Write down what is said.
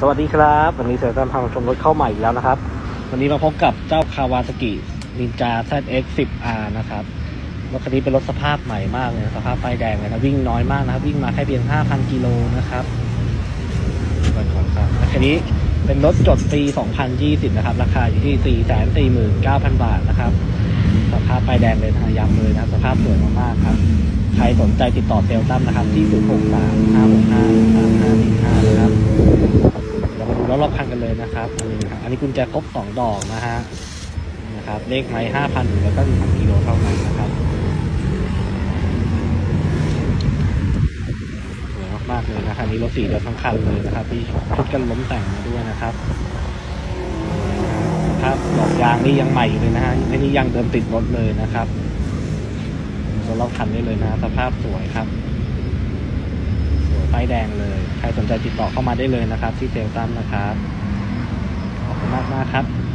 สวัสดีครับ วันนี้เซลตันพามาชมรถเข้าใหม่อีกแล้วนะครับ วันนี้มาพบกับเจ้าคาวาซากินินจา ZX 10R นะครับรถคันนี้เป็นรถสภาพใหม่มากเลยสภาพป้ายแดงเลยนะวิ่งน้อยมากนะครับ วิ่งมาแค่เพียง 5,000 กิโลนะครับก่อนก่อนครับคันนี้เป็นรถจดปี 2020 นะครับ ราคาอยู่ที่ 449,000 บาทนะครับ สภาพป้ายแดงเลยนะย้ำเลยนะสภาพสวยมากๆครับ ใครสนใจติดต่อเซลตัมนะครับที่ 063 565 3 พันกันเลยนะครับอันนี้ครับอันนี้กุญแจครบสองดอกนะฮะนะครับเลขไม้ห้าพันแล้วก็หนึ่งพันกิโลเท่านั้นนะครับสวยมากๆเลยนะครับนี้รถสีเดียวทั้งคันเลยนะครับที่ชุดกันล้มแต่งมาด้วยนะครับสภาพดอกยางนี่ยังใหม่อยู่เลยนะฮะไม่นี่ยังเดิมติดรถเลยนะครับดูรอบคันได้เลยนะ สภาพสวยครับ สวยป้ายแดงเลย ใครสนใจติดต่อเข้ามาได้เลยนะครับที่เซลตัมนะครับ ขอบคุณมากมากครับ